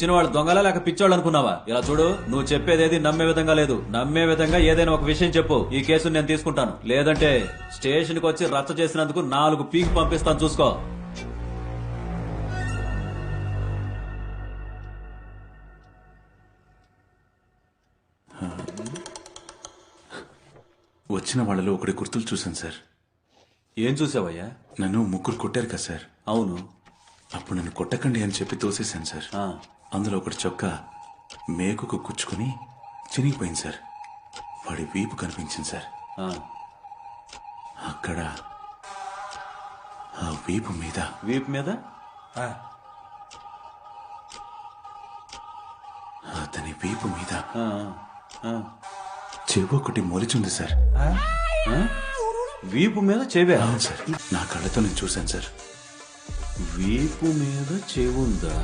వచ్చిన వాళ్ళు దొంగలా లేక పిచ్చోళ్ళు అనుకున్నావా? ఇలా చూడు నువ్వు చెప్పేదేది నమ్మే విధంగా లేదు. నమ్మే విధంగా ఏదైనా ఒక విషయం చెప్పు. ఈ కేసుని నేను తీసుకుంటాను. లేదంటే స్టేషన్కి వచ్చి రచ్చ చేసినందుకు నాలుగు పీకి పంపిస్తాను చూసుకో. వచ్చిన వాళ్ళలో ఒకటి గుర్తులు చూశాను సార్. ఏం చూసావయ్యా? నన్ను ముగ్గురు కొట్టారు కదా సార్. అవును. అప్పుడు నన్ను కొట్టకండి అని చెప్పి తోసేశాను సార్. అందులో ఒకటి చొక్క మేకుకు గుచ్చుకుని చినిగిపోయింది సార్. వాడి వీపు కనిపించింది సార్. ఆ. అక్కడ ఆ వీపు మీద వీపు మీద? అతని వీపు మీద చెవు ఒకటి మొలిచుంది సార్? వీపు మీద చెవే? అవును సార్. నా కళ్ళతో నేను చూశాను సార్. వీపు మీద చెవుందా?